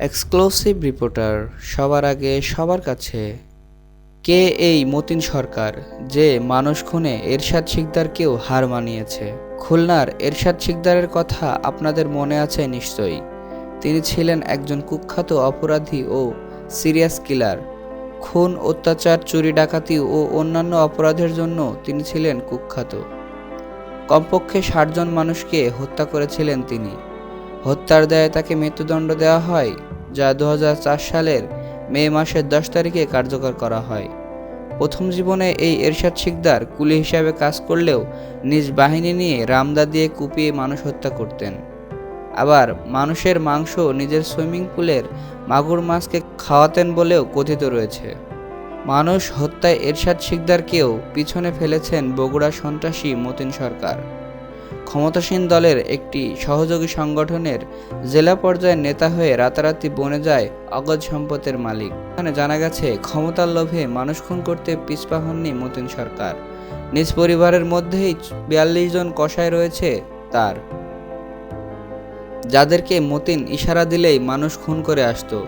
Exclusive reporter সবার আগে সবার কাছে, কে এই মতিন সরকার যে মানুষ খুনে এরশাদ শিকদারকেও হার মানিয়েছে? খুলনার এরশাদ শিকদারের কথা আপনাদের মনে আছে নিশ্চয়ই। তিনি ছিলেন একজন কুখ্যাত অপরাধী ও সিরিয়াস কিলার। খুন, অত্যাচার, চুরি, ডাকাতি ও অন্যান্য অপরাধের জন্য তিনি ছিলেন কুখ্যাত। কমপক্ষে ষাটজন মানুষকে হত্যা করেছিলেন তিনি। হত্যার দায়ে তাকে মৃত্যুদণ্ড দেওয়া হয়, যা দু হাজার চার সালের মে মাসের দশ তারিখে কার্যকর করা হয়। প্রথম জীবনে এই এরশাদ শিকদার কুলি হিসাবে কাজ করলেও নিজ বাহিনী নিয়ে রামদা দিয়ে কুপিয়ে মানুষ হত্যা করতেন। আবার মানুষের মাংস নিজের সুইমিং পুলের মাগুর মাছকে খাওয়াতেন বলেও কথিত রয়েছে। মানুষ হত্যায় এরশাদ শিকদারকেও পিছনে ফেলেছেন বগুড়া সন্ত্রাসী মতিন সরকার। ক্ষমতাসীন দলের একটি সহযোগী সংগঠনের জেলা পর্যায়ের নেতা হয়ে রাতারাতি বনে যায় অগজ সম্পদের মালিক। এখানে জানা গেছে, ক্ষমতার লোভে মানুষ খুন করতে পিছপা হননি মতিন সরকার। নিজ পরিবারের মধ্যেই বিয়াল্লিশ জন কষায় রয়েছে তার। যাদেরকে মতিন ইশারা দিলেই মানুষ খুন করে আসতো।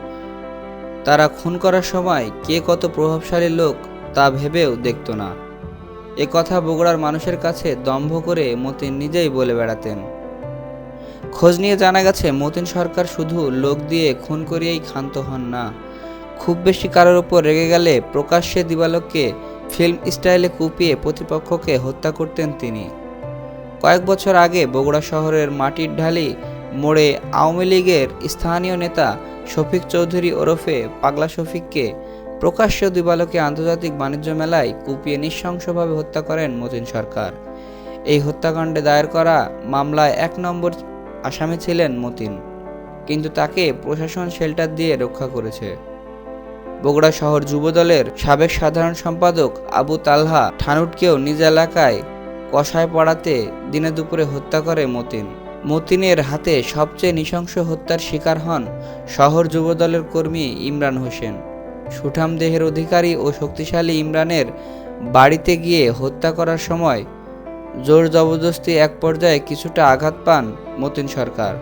তারা খুন করার সময় কে কত প্রভাবশালী লোক তা ভেবেও দেখতো না। এ কথা বগুড়ার মানুষের কাছে দম্ভ করে মতিন নিজেই বলে বেড়াতেন। খোঁজ নিয়ে জানা গেছে, মতিন সরকার শুধু লোক দিয়ে খুন করিয়েই ক্ষান্ত হন না। খুব বেশি কারোর উপর রেগে গেলে প্রকাশ্যে দিবালোককে ফিল্ম স্টাইলে কুপিয়ে প্রতিপক্ষকে হত্যা করতেন তিনি। কয়েক বছর আগে বগুড়া শহরের মাটির ঢালি মোড়ে আওয়ামী লীগের স্থানীয় নেতা শফিক চৌধুরী ওরফে পাগলা শফিককে প্রকাশ্য দিবালোকে আন্তর্জাতিক বাণিজ্য মেলায় কুপিয়ে নৃশংসভাবে হত্যা করেন মতিন সরকার। এই হত্যাকাণ্ডে দায়ের করা মামলায় এক নম্বর আসামি ছিলেন মতিন, কিন্তু তাকে প্রশাসন শেল্টার দিয়ে রক্ষা করেছে। বগুড়া শহর যুবদলের সাবেক সাধারণ সম্পাদক আবু তালহা ঠানুটকেও নিজ এলাকায় কষায় পড়াতে দিনে দুপুরে হত্যা করে মতিন। মতিনের হাতে সবচেয়ে নৃশংস হত্যার শিকার হন শহর যুবদলের কর্মী ইমরান হোসেন। সুঠাম দেহের অধিকারী ও শক্তিশালী ইমরানের বাড়িতে গিয়ে হত্যা করার সময় জোর জবরদস্তি এক পর্যায়ে কিছুটা আঘাত পান মতিন সরকার।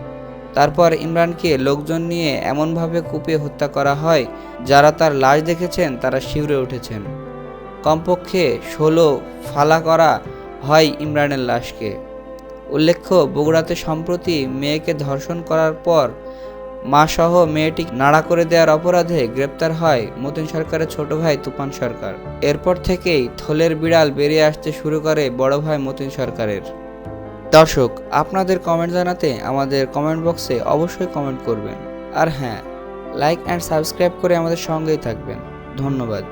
তারপর ইমরানকে লোকজন নিয়ে এমনভাবে কুপিয়ে হত্যা করা হয়, যারা তার লাশ দেখেছেন তারা শিউরে উঠেছেন। কমপক্ষে ষোলো ফালা করা হয় ইমরানের লাশকে। উল্লেখ্য, বগুড়াতে সম্প্রতি মেয়েকে ধর্ষণ করার পর মা সহ মেয়েটি নাড়া করে দেওয়ার অপরাধে গ্রেপ্তার হয় মতিন সরকারের ছোট ভাই তুফান সরকার। এরপর থেকেই থলের বিড়াল বেরিয়ে আসতে শুরু করে বড় ভাই মতিন সরকারের। দর্শক, আপনাদের কমেন্ট জানাতে আমাদের কমেন্ট বক্সে অবশ্যই কমেন্ট করবেন। আর হ্যাঁ লাইক অ্যান্ড সাবস্ক্রাইব করে আমাদের সঙ্গেই থাকবেন। ধন্যবাদ।